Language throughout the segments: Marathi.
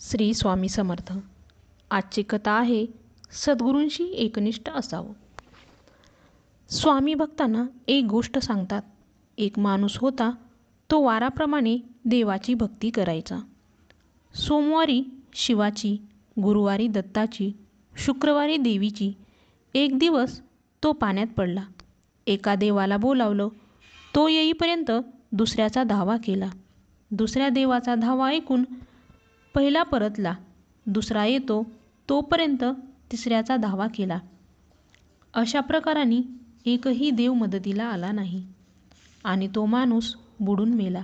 श्री स्वामी समर्थ. आजची कथा आहे सद्गुरूंशी एकनिष्ठ असावं. स्वामी भक्तांना एक गोष्ट सांगतात. एक माणूस होता तो वाराप्रमाणे देवाची भक्ती करायचा. सोमवारी शिवाची गुरुवारी दत्ताची शुक्रवारी देवीची एक दिवस तो पाण्यात पडला. एका देवाला बोलावलं तो येईपर्यंत दुसऱ्याचा धावा केला. दुसऱ्या देवाचा धावा ऐकून पहिला परतला दुसरा येतो तोपर्यंत तिसऱ्याचा धावा केला. अशा प्रकाराने एकही देव मदतीला आला नाही आणि तो माणूस बुडून मेला.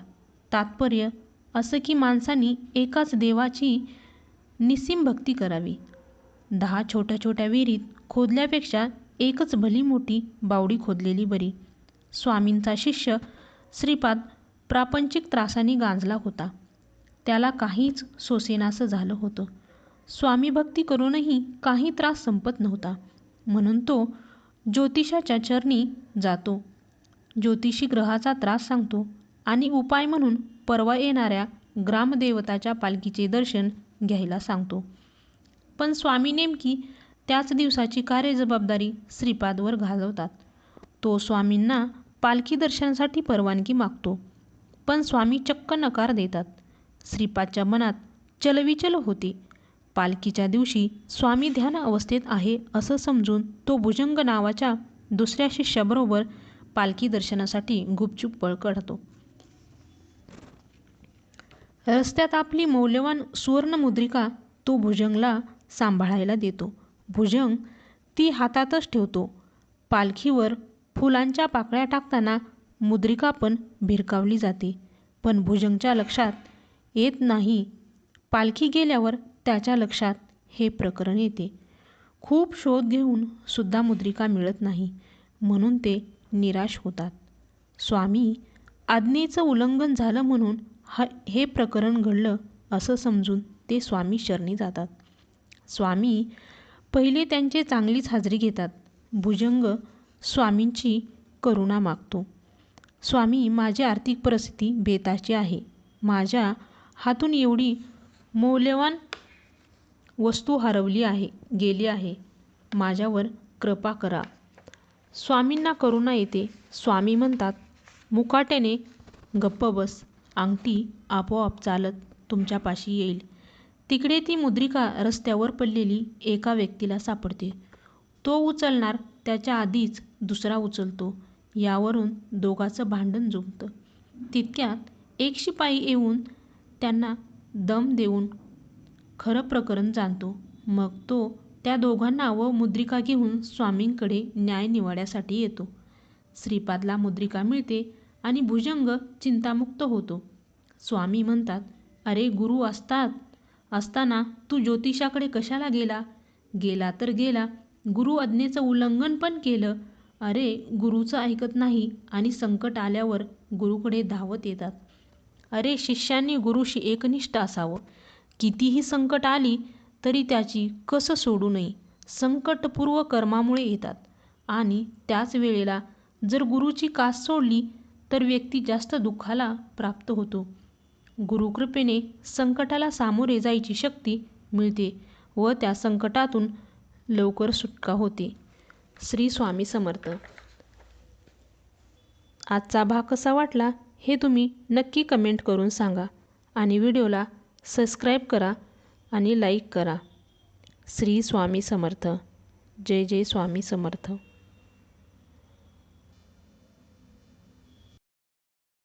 तात्पर्य असं की माणसांनी एकाच देवाची निस्सीम भक्ती करावी. दहा छोट्या छोट्या विहिरीत खोदल्यापेक्षा एकच भली मोठी बावडी खोदलेली बरी. स्वामींचा शिष्य श्रीपाद प्रापंचिक त्रासाने गांजला होता. त्याला काहीच सोसेनासं झालं होतं. स्वामी भक्ती करूनही काही त्रास संपत नव्हता. म्हणून तो ज्योतिषाच्या चरणी जातो. ज्योतिषी ग्रहाचा त्रास सांगतो आणि उपाय म्हणून परवा येणाऱ्या ग्रामदेवताच्या पालखीचे दर्शन घ्यायला सांगतो. पण स्वामी नेमकी त्याच दिवसाची कार्यजबाबदारी श्रीपादवर घालवतात. तो स्वामींना पालखी दर्शनासाठी परवानगी मागतो. पण स्वामी चक्क नकार देतात. श्रीपादच्या मनात चलविचल होते. पालखीच्या दिवशी स्वामी ध्यान अवस्थेत आहे असं समजून तो भुजंग नावाच्या दुसऱ्या शिष्याबरोबर पालखी दर्शनासाठी गुपचूप पळ काढतो. रस्त्यात आपली मौल्यवान सुवर्णमुद्रिका तो भुजंगला सांभाळायला देतो. भुजंग ती हातातच ठेवतो. पालखीवर फुलांच्या पाकळ्या टाकताना मुद्रिका पण भिरकावली जाते. पण भुजंगच्या लक्षात येत नाही. पालखी गेल्यावर त्याच्या लक्षात हे प्रकरण येते. खूप शोध घेऊन सुद्धा मुद्रिका मिळत नाही. म्हणून ते निराश होतात. स्वामी आज्ञेचं उल्लंघन झालं म्हणून ह हे प्रकरण घडलं असं समजून ते स्वामी शरणी जातात. स्वामी पहिले त्यांचे चांगलीच हाजरी घेतात. भुजंग स्वामींची करुणा मागतो. स्वामी माझी आर्थिक परिस्थिती बेताची आहे. माझ्या हातून एवढी मौल्यवान वस्तू हरवली आहे गेली आहे. माझ्यावर कृपा करा. स्वामींना करुणा येते. स्वामी म्हणतात मुकाट्याने गप्प बस. अंगठी आपोआप चालत तुमच्यापाशी येईल. तिकडे ती मुद्रिका रस्त्यावर पडलेली एका व्यक्तीला सापडते. तो उचलणार त्याच्या आधीच दुसरा उचलतो. यावरून दोघाचं भांडण जुंपतं. तितक्यात एक शिपाई येऊन त्यांना दम देऊन खरं प्रकरण जाणतो. मग तो त्या दोघांना व मुद्रिका घेऊन स्वामींकडे न्याय निवाड्यासाठी येतो. श्रीपादला मुद्रिका मिळते आणि भुजंग चिंतामुक्त होतो. स्वामी म्हणतात अरे गुरु असतात. असताना तू ज्योतिषाकडे कशाला गेला? गेला तर गेला. गुरु आज्ञेचं उल्लंघन पण केलं. अरे गुरुचं ऐकत नाही आणि संकट आल्यावर गुरुकडे धावत येतात. अरे शिष्यांनी गुरुशी एकनिष्ठ असावं. कितीही संकट आली तरी त्याची कसं सोडू नये? संकटपूर्व कर्मामुळे येतात. आणि त्याच वेळेला जर गुरुची कास सोडली तर व्यक्ती जास्त दुःखाला प्राप्त होतो. गुरुकृपेने संकटाला सामोरे जायची शक्ती मिळते व त्या संकटातून लवकर सुटका होते. श्री स्वामी समर्थ. आजचा भाग कसा वाटला? हे तुम्ही नक्की कमेंट करून सांगा आणि व्हिडिओला सबस्क्राईब करा आणि लाईक करा. श्री स्वामी समर्थ. जय जय स्वामी समर्थ.